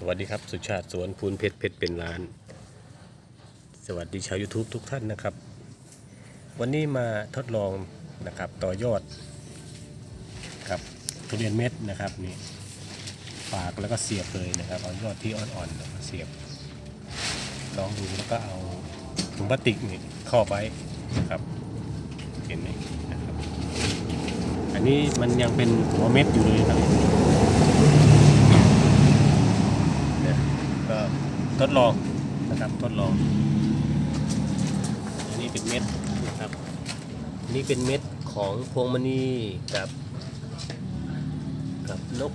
สวัสดีครับ สุชาติสวนพูนเพชรเพชรเป็นล้าน สวัสดีชาว YouTube ทุกท่านนะครับ วันนี้มาทดลองนะครับต่อยอดกับทุเรียนเม็ดนะครับนี่ปากแล้วก็เสียบเลยนะครับเอายอดที่อ่อนๆแล้วก็เสียบลองดูแล้วก็เอาถุงพลาสติกนี่ครอบไว้นะครับเห็นไหมนะครับ อันนี้มันยังเป็นหัวเม็ดอยู่เลยครับ เนี่ยก็ ทดลองนะครับทดลอง อันนี้เป็นเม็ดนะครับนนี้เป็นเม็ดของพวงมณีกับกับนก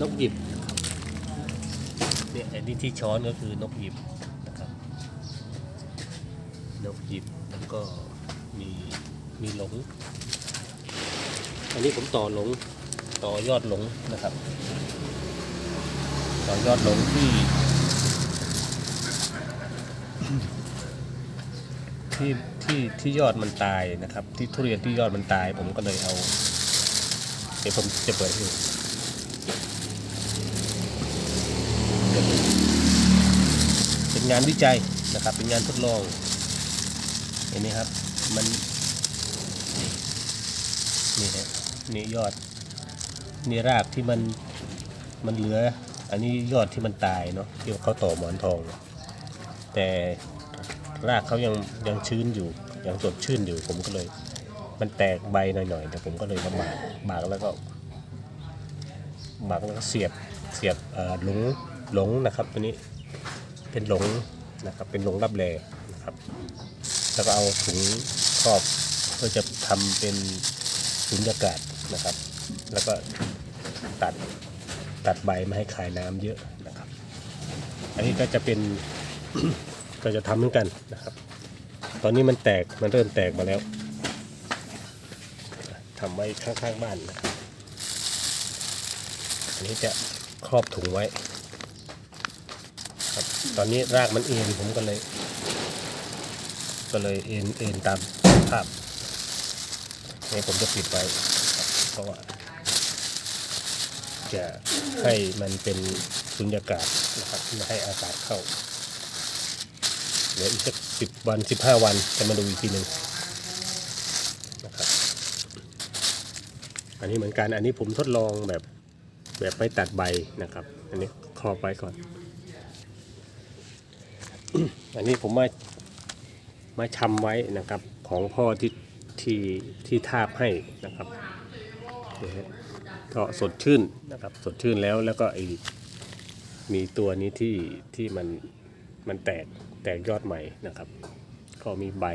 นกหยิบนะครับเนี่ยอันนี้ที่ช้อนก็คือนกหยิบนะครับนกหยิบแล้วก็มีมีหลง อันนี้ผมต่อหลงต่อยอดหลงนะครับ ต่อยอดหลงที่ ที่ที่ที่ยอดมันตายนะครับ ที่ทุเรียนที่ยอดมันตาย ผมก็เลยเอาเดี๋ยวผมจะเปิดให้ดูเป็นงานวิจัยนะครับ เป็นงานทดลองเห็นไหมครับ มันนี่นี่ฮะนี่ยอดนี่รากที่มันมันเหลือ อันนี้ยอดที่มันตายเนาะที่เขาต่อหมอนทอง แต่รากเขายังยังชื้นอยู่ยังสดชื่นอยู่ผมก็เลย มันแตกใบหน่อยๆแต่ผมก็เลยมาบากบากแล้วก็บากแล้วก็เสียบเสียบหลงหลงนะครับตัวนี้เป็นหลงนะครับเป็นหลงรับแลนะครับ แล้วก็เอาถุงครอบเพื่อจะทำเป็นสุญญากาศนะครับ แล้วก็ตัดตัดใบไม่ให้คายน้ำเยอะนะครับ อันนี้ก็จะเป็น ก็จะทำเหมือนกันนะครับ ตอนนี้มันแตกมันเริ่มแตกมาแล้วทำไว้ข้างๆบ้านนะครับอันนี้จะครอบถุงไว้ครับตอนนี้รากมันเอ็นผมก็เลย ก็เลยเอ็นเอ็นตามภาพนี่ผมจะปิดไว้ เพราะว่า จะให้มันเป็นสุญญากาศนะครับไม่ให้อากาศเข้า เดี๋ยวอีกสักสิบวันสิบห้าวันจะมาดูอีกทีหนึ่งนะครับอันนี้เหมือนกันอันนี้ผมทดลองแบบแบบไม่ตัดใบนะครับ อันนี้ครอบไว้ก่อน อันนี้ผมมามาชำไว้นะครับ ของพ่อที่ที่ที่ทาบให้นะครับก็สดชื่นนะครับสดชื่นแล้วแล้วก็ไอมีตัวนี้ที่ที่มันมันแตก แตกยอดใหม่นะครับก็มีใบ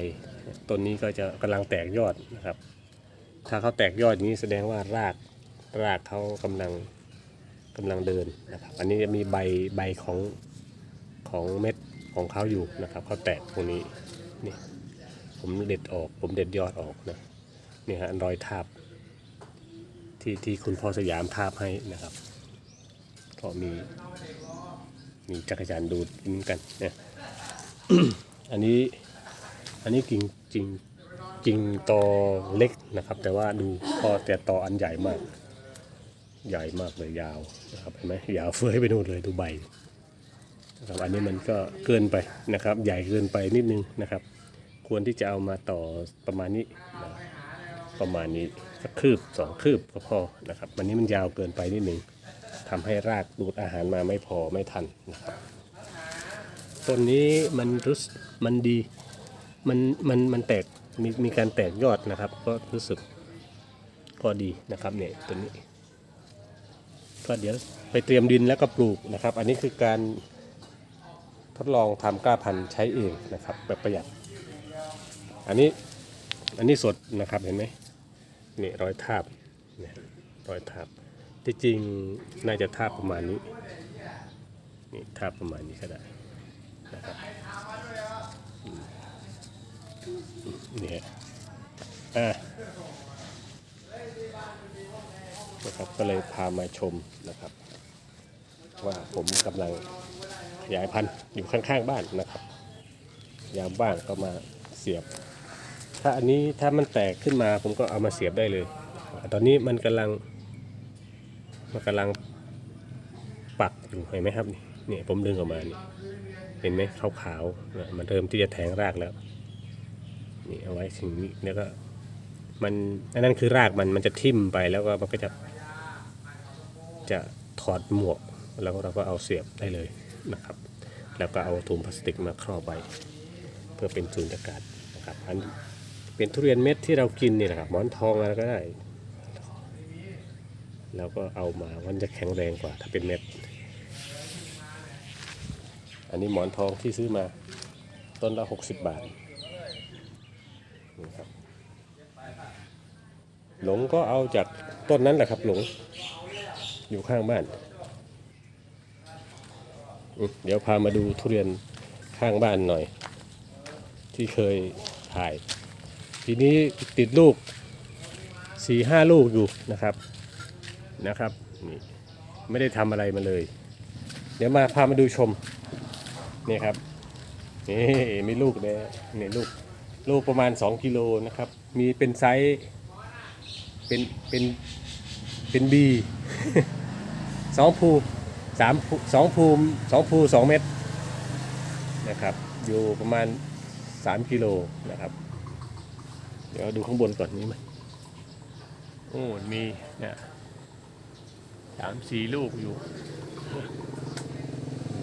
ต้นนี้ก็จะกำลังแตกยอดนะครับ ถ้าเขาแตกยอดนี้แสดงว่ารากรากเขากำลังกำลังเดินนะครับ อันนี้จะมีใบใบของของเม็ดของเขาอยู่นะครับเขาแตกตรงนี้นี่ผมเด็ดออก ผมเด็ดยอดออกนะนี่ฮะรอยทาบที่ที่คุณพ่อสยามทาบให้นะครับก็มีมีจักรยานดูดเหมือนกันเนี่ย อันนี้อันนี้กิ่งจริงกิ่งตอเล็กนะครับ แต่ว่าดูพอแต่ตออันใหญ่มาก ใหญ่มากเลยยาวนะครับเห็นไหมยาวเฟ้ยไปนู่นเลยดูใบนะครับอันนี้มันก็เกินไปนะครับ ใหญ่เกินไปนิดนึงนะครับ ควรที่จะเอามาต่อประมาณนี้นะประมาณนี้สักคืบสองคืบก็พอนะครับวันนี้มันยาวเกินไปนิดนึงทำให้รากดูดอาหารมาไม่พอไม่ทันนะครับ นนี้มันรู้สึกมันดี มันมันมันแตกมีมีการแตกยอดนะครับ ก็รู้สึกก็ดีนะครับเนี่ยต้นนี้ก็เดี๋ยวไปเตรียมดินแล้วก็ปลูกนะครับ อันนี้คือการทดลองทำกล้าพันธุ์ใช้เองนะครับ แบบประหยัด อันนี้อันนี้สดนะครับเห็นไหมนี่รอยทาบเนี่ยรอยทาบที่จริงน่าจะทาบประมาณนี้นี่ทาบประมาณนี้ก็ได้ นะครับเนี่ยอะนะครับก็เลยพามาชมนะครับ ว่าผมกำลังขยายพันธุ์อยู่ข้างๆบ้านนะครับยามบ้างก็มาเสียบ ถ้าอันนี้ถ้ามันแตกขึ้นมาผมก็เอามาเสียบได้เลย ตอนนี้มันกำลังมันกำลังปักอยู่เห็นไหมครับนี่นี่ผมดึงออกมานี่ เห็นไหมขาวๆมันเริ่มที่จะแทงรากแล้วนี่เอาไว้ถึงนี้แล้วก็มันอันนั้นคือรากมันมันจะทิ่มไปแล้วก็มันก็จะจะถอดหมวกแล้วเราก็เอาเสียบได้เลยนะครับ แล้วก็เอาถุงพลาสติกมาครอบไว้เพื่อเป็นสูญญากาศนะครับอันเป็นทุเรียนเม็ดที่เรากินนี่แหละครับหมอนทองอะไรก็ได้ แล้วก็เอามามันจะแข็งแรงกว่าถ้าเป็นเม็ด อันนี้หมอนทองที่ซื้อมาต้นละ 60 บาทนี่ครับหลงก็เอาจากต้นนั้นแหละครับหลง อยู่ข้างบ้าน เดี๋ยวพามาดูทุเรียนข้างบ้านหน่อย ที่เคยถ่าย ทีนี้ติดลูกสี่ห้าลูกอยู่นะครับนะครับนี่ไม่ได้ทำอะไรมาเลย เดี๋ยวมาพามาดูชม นี่ครับนี่มีลูกเนี่ยนี่ลูกลูกประมาณ 2กิโลนะครับ มีเป็นไซส์เป็นเป็นเป็นบีสองภูสามภูสองภูมิสองภูสองเม็ดนะครับ อยู่ประมาณสามกิโลนะครับ เดี๋ยวดูข้างบนก่อนนี้ไหมโอ้มีเนี่ยสามสี่ลูกอยู่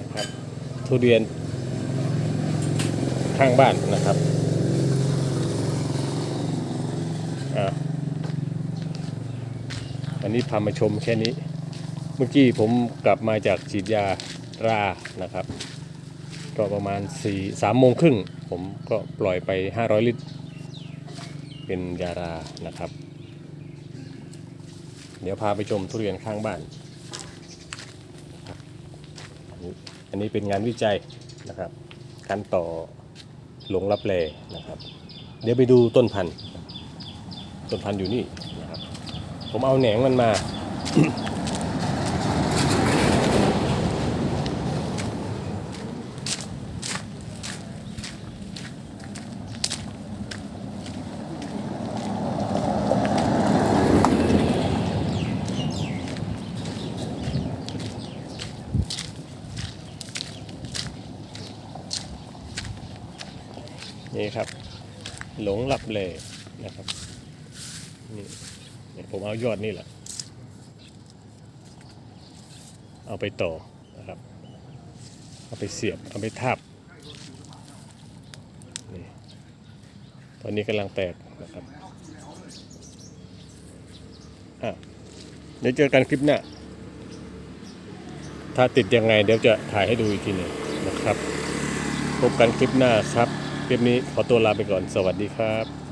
นะครับ ทุเรียนข้างบ้านนะครับอะอันนี้พามาชมแค่นี้ เมื่อกี้ผมกลับมาจากฉีดยารานะครับ ก็ประมาณ4 3โมงครึ่ง ผมก็ปล่อยไป 500 ลิตร เป็นยารานะครับ เดี๋ยวพาไปชมทุเรียนข้างบ้านนะครับอั นนี้อันนี้เป็นงานวิจัยนะครับการต่อหลงรับแลนะครับ เดี๋ยวไปดูต้นพันธุ์ต้นพันธุ์อยู่นี่นะครับ ผมเอาแหนงมันมา ครับ หลงหลับเลยนะครับนี่ผมเอายอดนี่แหละ เอาไปต่อนะครับ เอาไปเสียบ เอาไปทาบนี่ตอนนี้กำลังแตกนะครับอะเดี๋ยวเจอกันคลิปหน้า ถ้าติดยังไงเดี๋ยวจะถ่ายให้ดูอีกทีหนึ่งนะครับ พบกันคลิปหน้าครับ คลิปนี้ขอตัวลาไปก่อน สวัสดีครับ